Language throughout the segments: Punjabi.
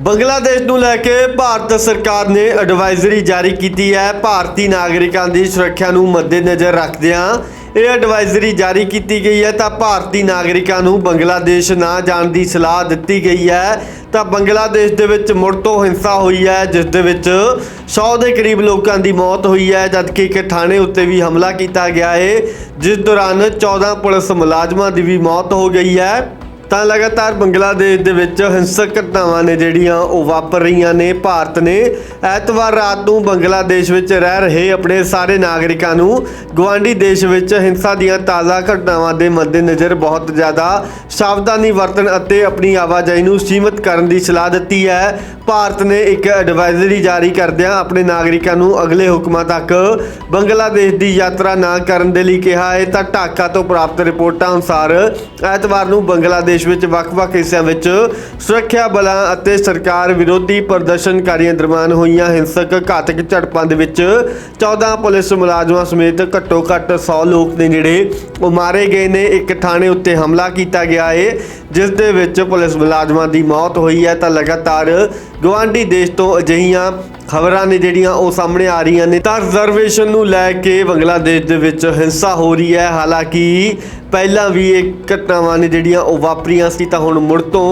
ਬੰਗਲਾਦੇਸ਼ ਨੂੰ ਲੈ ਕੇ ਭਾਰਤ ਸਰਕਾਰ ਨੇ ਐਡਵਾਈਜ਼ਰੀ ਜਾਰੀ ਕੀਤੀ ਹੈ। ਭਾਰਤੀ ਨਾਗਰਿਕਾਂ ਦੀ ਸੁਰੱਖਿਆ ਨੂੰ ਮੱਦੇਨਜ਼ਰ ਰੱਖਦਿਆਂ ਇਹ ਐਡਵਾਈਜ਼ਰੀ ਜਾਰੀ ਕੀਤੀ ਗਈ ਹੈ। ਤਾਂ ਭਾਰਤੀ ਨਾਗਰਿਕਾਂ ਨੂੰ ਬੰਗਲਾਦੇਸ਼ ਨਾ ਜਾਣ ਦੀ ਸਲਾਹ ਦਿੱਤੀ ਗਈ ਹੈ। ਤਾਂ ਬੰਗਲਾਦੇਸ਼ ਦੇ ਵਿੱਚ ਮੁੜ ਤੋਂ ਹਿੰਸਾ ਹੋਈ ਹੈ, ਜਿਸ ਦੇ ਵਿੱਚ 100 ਦੇ ਕਰੀਬ ਲੋਕਾਂ ਦੀ ਮੌਤ ਹੋਈ ਹੈ, ਜਦਕਿ ਇੱਕ ਥਾਣੇ ਉੱਤੇ ਵੀ ਹਮਲਾ ਕੀਤਾ ਗਿਆ ਹੈ। ਜਿਸ ਦੌਰਾਨ 14 ਪੁਲਿਸ ਮੁਲਾਜ਼ਮਾਂ ਦੀ ਵੀ ਮੌਤ ਹੋ ਗਈ ਹੈ। ਤਾਂ ਲਗਾਤਾਰ ਬੰਗਲਾਦੇਸ਼ ਦੇ ਵਿੱਚ ਹਿੰਸਕ ਘਟਨਾਵਾਂ ਨੇ ਜਿਹੜੀਆਂ ਉਹ ਵਾਪਰ ਰਹੀਆਂ ਨੇ। ਭਾਰਤ ਨੇ ਐਤਵਾਰ ਰਾਤ ਨੂੰ ਬੰਗਲਾਦੇਸ਼ ਵਿੱਚ ਰਹਿ ਰਹੇ ਆਪਣੇ ਸਾਰੇ ਨਾਗਰਿਕਾਂ ਨੂੰ ਗਵਾਂਢੀ ਦੇਸ਼ ਵਿੱਚ ਹਿੰਸਾ ਦੀਆਂ ਤਾਜ਼ਾ ਘਟਨਾਵਾਂ ਦੇ ਮੱਦੇਨਜ਼ਰ ਬਹੁਤ ਜ਼ਿਆਦਾ ਸਾਵਧਾਨੀ ਵਰਤਣ ਅਤੇ ਆਪਣੀ ਆਵਾਜਾਈ ਨੂੰ ਸੀਮਿਤ ਕਰਨ ਦੀ ਸਲਾਹ ਦਿੱਤੀ ਹੈ। ਭਾਰਤ ਨੇ ਇੱਕ ਐਡਵਾਈਜ਼ਰੀ ਜਾਰੀ ਕਰਦਿਆਂ ਆਪਣੇ ਨਾਗਰਿਕਾਂ ਨੂੰ ਅਗਲੇ ਹੁਕਮਾਂ ਤੱਕ ਬੰਗਲਾਦੇਸ਼ ਦੀ ਯਾਤਰਾ ਨਾ ਕਰਨ ਦੇ ਲਈ ਕਿਹਾ ਹੈ। ਤਾਂ ਢਾਕਾ ਤੋਂ ਪ੍ਰਾਪਤ ਰਿਪੋਰਟਾਂ ਅਨੁਸਾਰ ਐਤਵਾਰ ਨੂੰ ਬੰਗਲਾਦੇਸ਼ ਦੇਸ਼ ਵਿੱਚ ਵੱਖ-ਵੱਖ ਹਿੱਸਿਆਂ ਵਿੱਚ ਸੁਰੱਖਿਆ ਬਲਾਂ ਅਤੇ ਸਰਕਾਰ ਵਿਰੋਧੀ ਪ੍ਰਦਰਸ਼ਨਕਾਰੀਆਂ ਦਰਮਿਆਨ ਹੋਈਆਂ ਹਿੰਸਕ ਘਾਤਕ ਝੜਪਾਂ ਦੇ ਵਿੱਚ 14 ਪੁਲਿਸ ਮੁਲਾਜ਼ਮਾਂ ਸਮੇਤ ਘੱਟੋ-ਘੱਟ 100 ਲੋਕ ਨੇ ਜਿਹੜੇ ਉਹ ਮਾਰੇ ਗਏ ਨੇ। ਇੱਕ ਥਾਣੇ ਉੱਤੇ ਹਮਲਾ ਕੀਤਾ ਗਿਆ ਹੈ ਜਿਸ ਦੇ ਵਿੱਚ ਪੁਲਿਸ ਮੁਲਾਜ਼ਮਾਂ ਦੀ ਮੌਤ ਹੋਈ ਹੈ। ਤਾਂ ਲਗਾਤਾਰ ਗਵਾਂਢੀ ਦੇਸ਼ ਤੋਂ ਅਜਿਹੀਆਂ ਖਬਰਾਂ ਨੇ ਜਿਹੜੀਆਂ ਉਹ ਸਾਹਮਣੇ ਆ ਰਹੀਆਂ ਨੇ। ਤਾਂ ਰਿਜ਼ਰਵੇਸ਼ਨ ਨੂੰ ਲੈ ਕੇ ਬੰਗਲਾਦੇਸ਼ ਦੇ ਵਿੱਚ ਹਿੰਸਾ ਹੋ ਰਹੀ ਹੈ। ਹਾਲਾਂਕਿ ਪਹਿਲਾਂ ਵੀ ਇਹ ਘਟਨਾਵਾਂ ਨੇ ਜਿਹੜੀਆਂ ਉਹ ਵਾਪਰੀਆਂ ਸੀ ਤਾਂ ਹੁਣ ਮੁੜ ਤੋਂ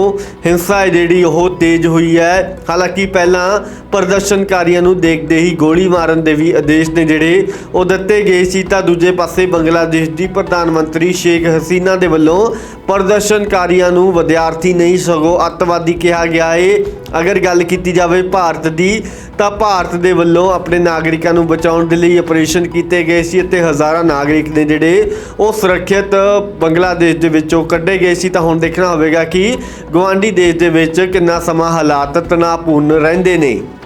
ਹਿੰਸਾ ਹੈ ਜਿਹੜੀ ਉਹ ਤੇਜ਼ ਹੋਈ ਹੈ। ਹਾਲਾਂਕਿ ਪਹਿਲਾਂ ਪ੍ਰਦਰਸ਼ਨਕਾਰੀਆਂ ਨੂੰ ਦੇਖਦੇ ਹੀ ਗੋਲੀ ਮਾਰਨ ਦੇ ਵੀ ਆਦੇਸ਼ ਨੇ ਜਿਹੜੇ ਉਹ ਦਿੱਤੇ ਗਏ ਸੀ ਤਾਂ ਦੂਜੇ ਪਾਸੇ ਬੰਗਲਾਦੇਸ਼ ਦੀ ਪ੍ਰਧਾਨ ਮੰਤਰੀ ਸ਼ੇਖ ਹਸੀਨਾ ਦੇ ਵੱਲੋਂ ਪ੍ਰਦਰਸ਼ਨਕਾਰੀਆਂ ਨੂੰ ਵਿਦਿਆਰਥੀ ਨਹੀਂ ਸਗੋਂ ਅੱਤਵਾਦੀ ਕਿਹਾ ਗਿਆ ਏ। ਅਗਰ ਗੱਲ ਕੀਤੀ ਜਾਵੇ ਭਾਰਤ ਦੀ, ਤਾਂ ਭਾਰਤ ਦੇ ਵੱਲੋਂ ਆਪਣੇ ਨਾਗਰਿਕਾਂ ਨੂੰ ਬਚਾਉਣ ਦੇ ਲਈ ਆਪਰੇਸ਼ਨ ਕੀਤੇ ਗਏ ਸੀ ਅਤੇ ਹਜ਼ਾਰਾਂ ਨਾਗਰਿਕ ਨੇ ਜਿਹੜੇ ਉਹ ਸੁਰੱਖਿਅਤ ਬੰਗਲਾਦੇਸ਼ ਦੇ ਵਿੱਚੋਂ ਕੱਢੇ ਗਏ ਸੀ। ਤਾਂ ਹੁਣ ਦੇਖਣਾ ਹੋਵੇਗਾ ਕਿ ਗਵਾਂਢੀ ਦੇਸ਼ ਦੇ ਵਿੱਚ ਕਿੰਨਾ ਸਮਾਂ ਹਾਲਾਤ ਤਣਾਅਪੂਰਨ ਰਹਿੰਦੇ ਨੇ।